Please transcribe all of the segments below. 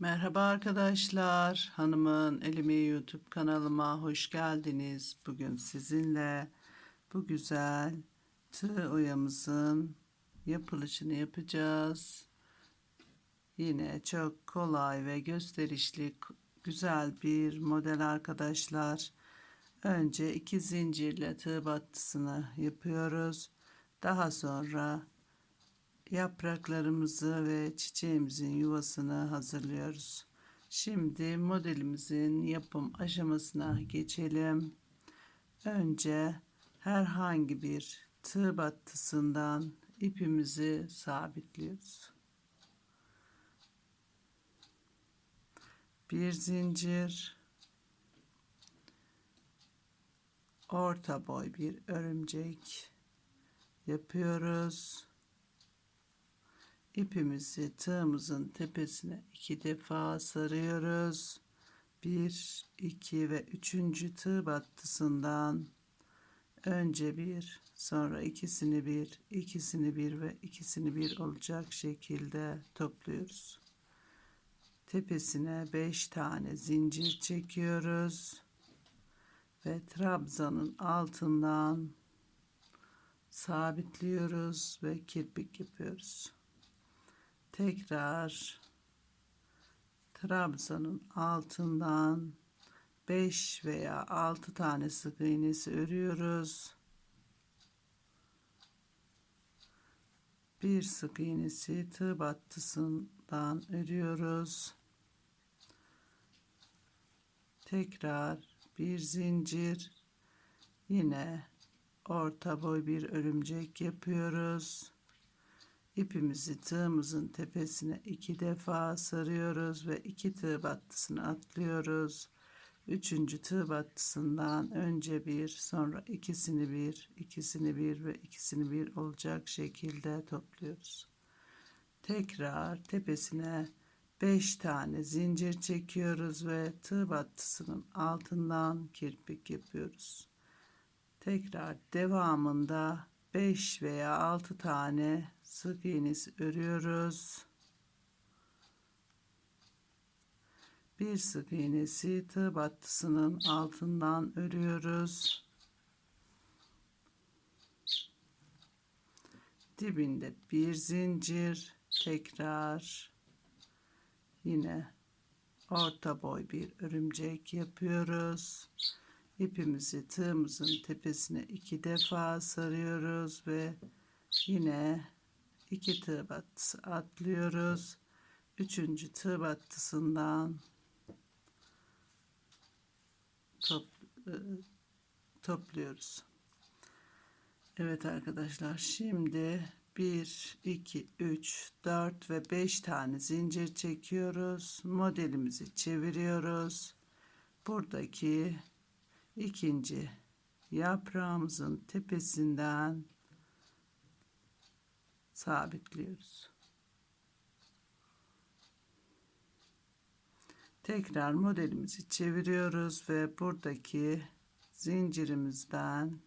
Merhaba arkadaşlar. Hanımın Elimi YouTube kanalıma hoş geldiniz. Bugün sizinle bu güzel tığ oyamızın yapılışını yapacağız. Yine çok kolay ve gösterişli güzel bir model arkadaşlar. Önce iki zincirle tığ battısını yapıyoruz. Daha sonra yapraklarımızı ve çiçeğimizin yuvasını hazırlıyoruz. Şimdi modelimizin yapım aşamasına geçelim. Önce herhangi bir tığ battısından ipimizi sabitliyoruz. Bir zincir orta boy bir örümcek yapıyoruz ipimizi tığımızın tepesine iki defa sarıyoruz. Bir, iki ve üçüncü tığ battısından önce bir, sonra ikisini bir, ikisini bir ve ikisini bir olacak şekilde topluyoruz. Tepesine beş tane zincir çekiyoruz ve trabzanın altından sabitliyoruz ve kirpik yapıyoruz tekrar trabzanın altından 5 veya 6 tane sık iğnesi örüyoruz. Bir sık iğnesi tığ battısından örüyoruz. Tekrar bir zincir yine orta boy bir örümcek yapıyoruz. İpimizi tığımızın tepesine iki defa sarıyoruz ve iki tığ battısını atlıyoruz. Üçüncü tığ battısından önce bir sonra ikisini bir, ikisini bir ve ikisini bir olacak şekilde topluyoruz. Tekrar tepesine 5 tane zincir çekiyoruz ve tığ battısının altından kirpik yapıyoruz. Tekrar devamında 5 veya 6 tane sık iğnesi örüyoruz. Bir sık iğnesi tığ battısının altından örüyoruz. Dibinde bir zincir tekrar yine orta boy bir örümcek yapıyoruz. İpimizi tığımızın tepesine iki defa sarıyoruz ve yine iki tığ battısı atlıyoruz. Üçüncü tığ battısından top, e, topluyoruz. Evet arkadaşlar şimdi 1, 2, 3, 4 ve 5 tane zincir çekiyoruz. Modelimizi çeviriyoruz. Buradaki ikinci yaprağımızın tepesinden sabitliyoruz. Tekrar modelimizi çeviriyoruz ve buradaki zincirimizden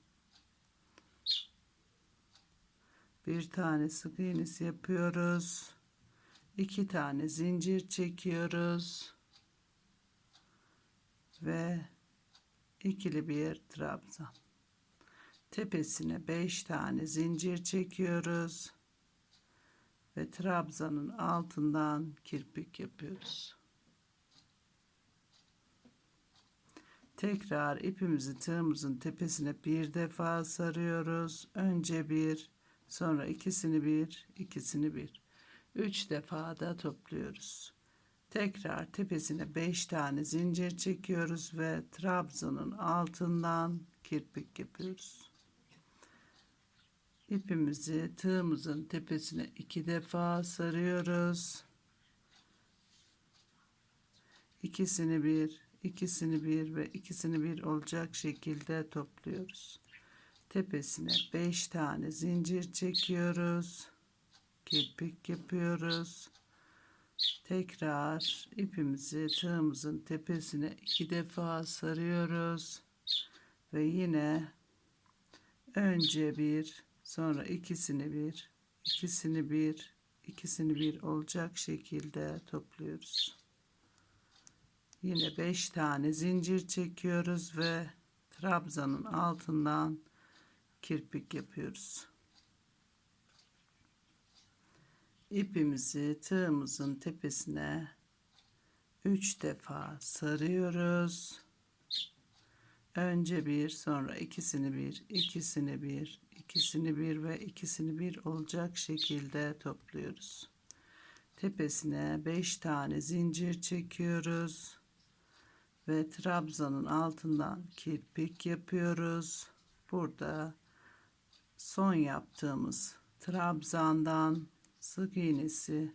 bir tane sık iğnesi yapıyoruz. iki tane zincir çekiyoruz ve ikili bir trabzan. Tepesine 5 tane zincir çekiyoruz ve trabzanın altından kirpik yapıyoruz. Tekrar ipimizi tığımızın tepesine bir defa sarıyoruz. Önce bir, sonra ikisini bir, ikisini bir. Üç defa da topluyoruz. Tekrar tepesine beş tane zincir çekiyoruz ve trabzanın altından kirpik yapıyoruz. İpimizi tığımızın tepesine iki defa sarıyoruz. İkisini bir, ikisini bir ve ikisini bir olacak şekilde topluyoruz. Tepesine beş tane zincir çekiyoruz. Kirpik yapıyoruz. Tekrar ipimizi tığımızın tepesine iki defa sarıyoruz. Ve yine önce bir Sonra ikisini bir, ikisini bir, ikisini bir olacak şekilde topluyoruz. Yine 5 tane zincir çekiyoruz ve trabzanın altından kirpik yapıyoruz. İpimizi tığımızın tepesine 3 defa sarıyoruz. Önce bir, sonra ikisini bir, ikisini bir, ikisini bir ve ikisini bir olacak şekilde topluyoruz. Tepesine 5 tane zincir çekiyoruz ve trabzanın altından kirpik yapıyoruz. Burada son yaptığımız trabzandan sık iğnesi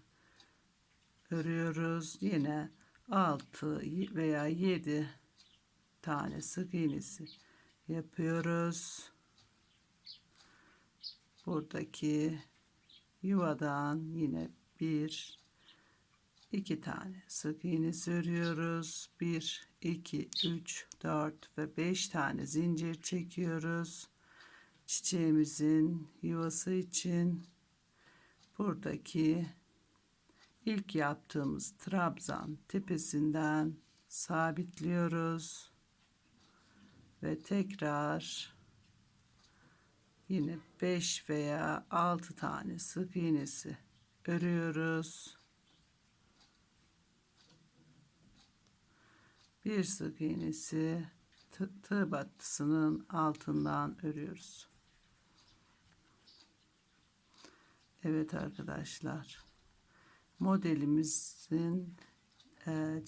örüyoruz. Yine 6 veya 7 tane sık iğnesi yapıyoruz. Buradaki yuvadan yine bir iki tane sık iğne örüyoruz. 1 2 3 4 ve 5 tane zincir çekiyoruz. Çiçeğimizin yuvası için buradaki ilk yaptığımız trabzan tepesinden sabitliyoruz ve tekrar yine 5 veya 6 tane sık iğnesi örüyoruz. Bir sık iğnesi tığ battısının altından örüyoruz. Evet arkadaşlar. Modelimizin e,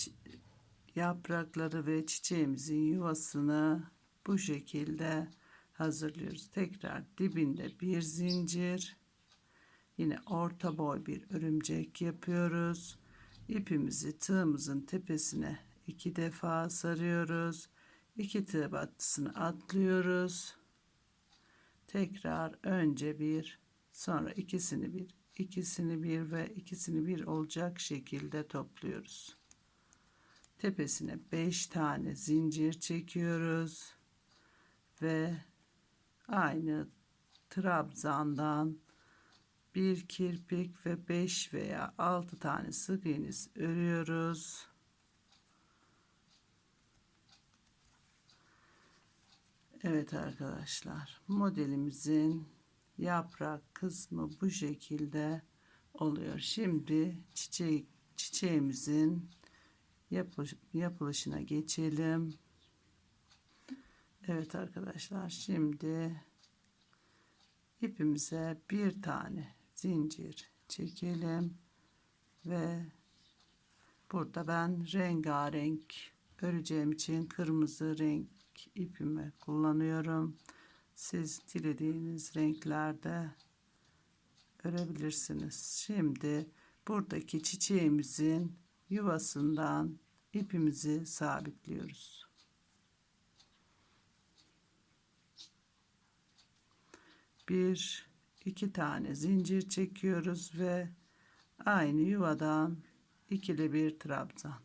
yaprakları ve çiçeğimizin yuvasını bu şekilde hazırlıyoruz. Tekrar dibinde bir zincir. Yine orta boy bir örümcek yapıyoruz. İpimizi tığımızın tepesine iki defa sarıyoruz. İki tığ battısını atlıyoruz. Tekrar önce bir, sonra ikisini bir, ikisini bir ve ikisini bir olacak şekilde topluyoruz. Tepesine 5 tane zincir çekiyoruz ve aynı trabzandan bir kirpik ve 5 veya 6 tane sık iğne örüyoruz. Evet arkadaşlar modelimizin yaprak kısmı bu şekilde oluyor. Şimdi çiçek çiçeğimizin yapılışına geçelim. Evet arkadaşlar şimdi ipimize bir tane zincir çekelim ve burada ben rengarenk öreceğim için kırmızı renk ipimi kullanıyorum. Siz dilediğiniz renklerde örebilirsiniz. Şimdi buradaki çiçeğimizin yuvasından ipimizi sabitliyoruz. Bir, iki tane zincir çekiyoruz ve aynı yuvadan ikili bir trabzan.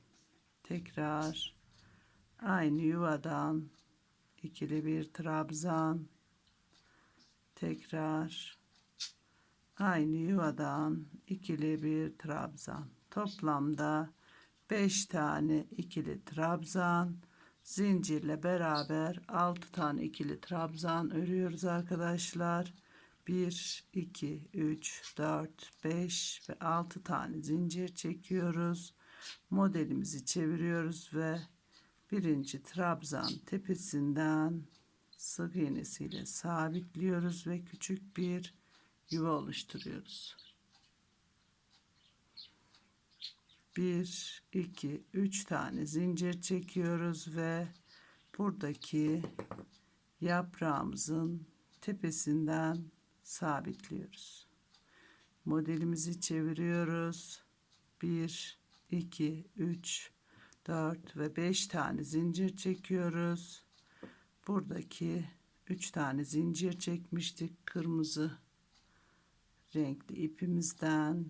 Tekrar aynı yuvadan ikili bir trabzan. Tekrar aynı yuvadan ikili bir trabzan. Toplamda 5 tane ikili trabzan zincirle beraber 6 tane ikili trabzan örüyoruz arkadaşlar. 1 2 3 4 5 ve 6 tane zincir çekiyoruz. Modelimizi çeviriyoruz ve birinci trabzan tepesinden sık iğnesiyle sabitliyoruz ve küçük bir yuva oluşturuyoruz. 1 2 3 tane zincir çekiyoruz ve buradaki yaprağımızın tepesinden sabitliyoruz. Modelimizi çeviriyoruz. 1 2 3 4 ve 5 tane zincir çekiyoruz. Buradaki 3 tane zincir çekmiştik kırmızı renkli ipimizden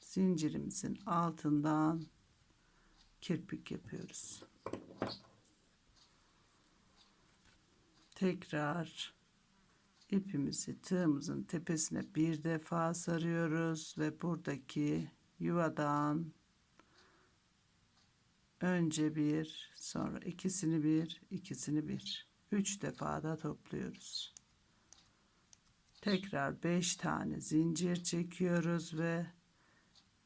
zincirimizin altından kirpik yapıyoruz. Tekrar ipimizi tığımızın tepesine bir defa sarıyoruz ve buradaki yuvadan Önce bir, sonra ikisini bir, ikisini bir. Üç defa da topluyoruz. Tekrar beş tane zincir çekiyoruz ve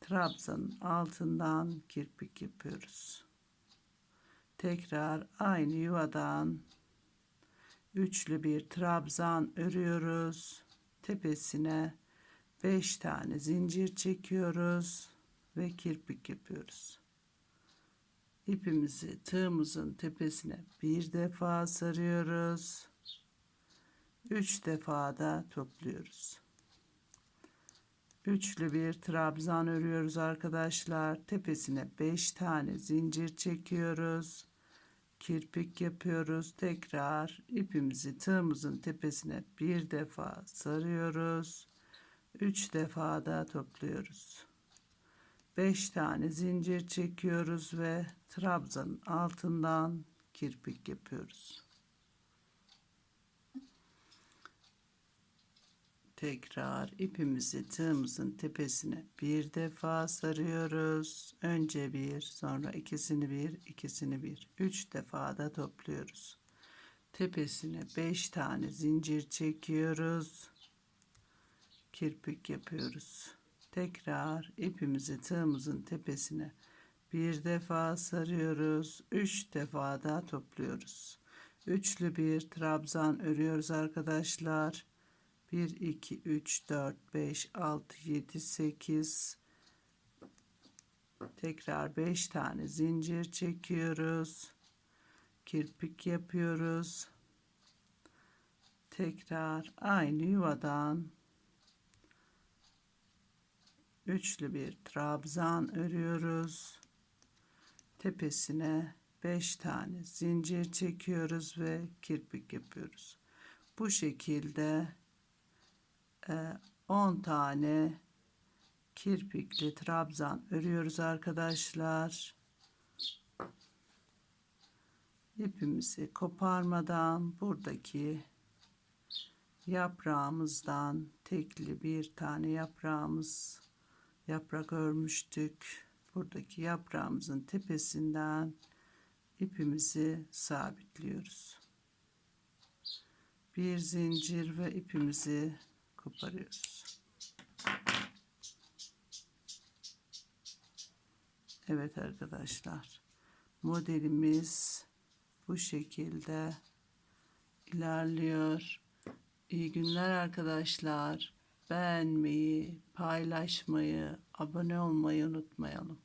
trabzanın altından kirpik yapıyoruz. Tekrar aynı yuvadan üçlü bir trabzan örüyoruz. Tepesine 5 tane zincir çekiyoruz ve kirpik yapıyoruz. İpimizi tığımızın tepesine bir defa sarıyoruz. Üç defa da topluyoruz. Üçlü bir trabzan örüyoruz arkadaşlar. Tepesine 5 tane zincir çekiyoruz. Kirpik yapıyoruz. Tekrar ipimizi tığımızın tepesine bir defa sarıyoruz. 3 defa da topluyoruz. 5 tane zincir çekiyoruz ve trabzanın altından kirpik yapıyoruz. Tekrar ipimizi tığımızın tepesine bir defa sarıyoruz. Önce bir, sonra ikisini bir, ikisini bir. Üç defa da topluyoruz. Tepesine beş tane zincir çekiyoruz. Kirpik yapıyoruz. Tekrar ipimizi tığımızın tepesine bir defa sarıyoruz. Üç defa da topluyoruz. Üçlü bir trabzan örüyoruz arkadaşlar. 1, 2, 3, 4, 5, 6, 7, 8. Tekrar 5 tane zincir çekiyoruz. Kirpik yapıyoruz. Tekrar aynı yuvadan üçlü bir trabzan örüyoruz. Tepesine 5 tane zincir çekiyoruz ve kirpik yapıyoruz. Bu şekilde 10 e, tane kirpikli trabzan örüyoruz arkadaşlar. İpimizi koparmadan buradaki yaprağımızdan tekli bir tane yaprağımız yaprak örmüştük. Buradaki yaprağımızın tepesinden ipimizi sabitliyoruz. Bir zincir ve ipimizi koparıyoruz. Evet arkadaşlar. Modelimiz bu şekilde ilerliyor. İyi günler arkadaşlar. Beğenmeyi, paylaşmayı, abone olmayı unutmayalım.